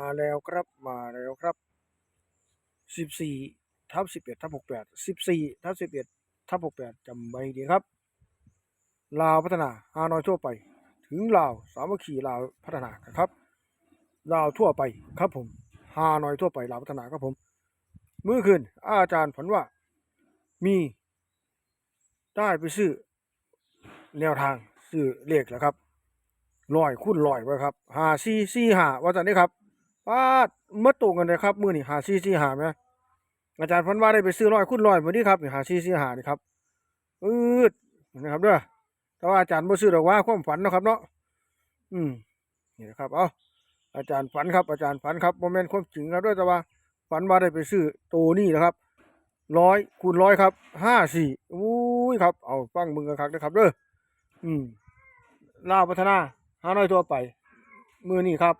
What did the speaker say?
มาแล้วครับมาแล้วครับสิบสี่ทับสิบเอ็ดทับหกแปดสิบสี่ทับสิบเอ็ดทับหกแปดจำไว้ดีครับ ลาวพัฒนาฮานอยทั่วไป ถึงลาวสามัคคีลาวพัฒนาครับลาวทั่วไปครับผมฮานอยทั่วไปลาวพัฒนาครับผมเมื่อคืนอาจารย์ฝันว่ามีได้ไปซื้อแนวทางซื้อเลขแล้วครับลอยคุ้นลอยไว้ครับหาซีซีหาว่าจันนี้ครับ ป้าดเมื่อตรงกันเลยครับมือนี่หาซีซีหาไหมอาจารย์ฝันว่าได้ไปซื้อลอยคุ้นลอยวันนี้ครับหาซีซีหานี่ครับอืดนะครับเด้อแต่ว่าอาจารย์บ่ซื้อดอกว่าความฝันนะครับเนาะอืมนี่นะครับเอาอาจารย์ฝันครับ อาจารย์ฝันครับโมเมนต์ความจริงครับด้วยแต่ว่าฝันว่าได้ไปซื้อตัวนี้นะครับร้อยคูณร้อยครับห้าสี่อุ้ยครับเอาฟังมึงกันครับนะครับเด้ออืมลาพัฒนาห้าน้อยทั่วไป มือนี่ครับ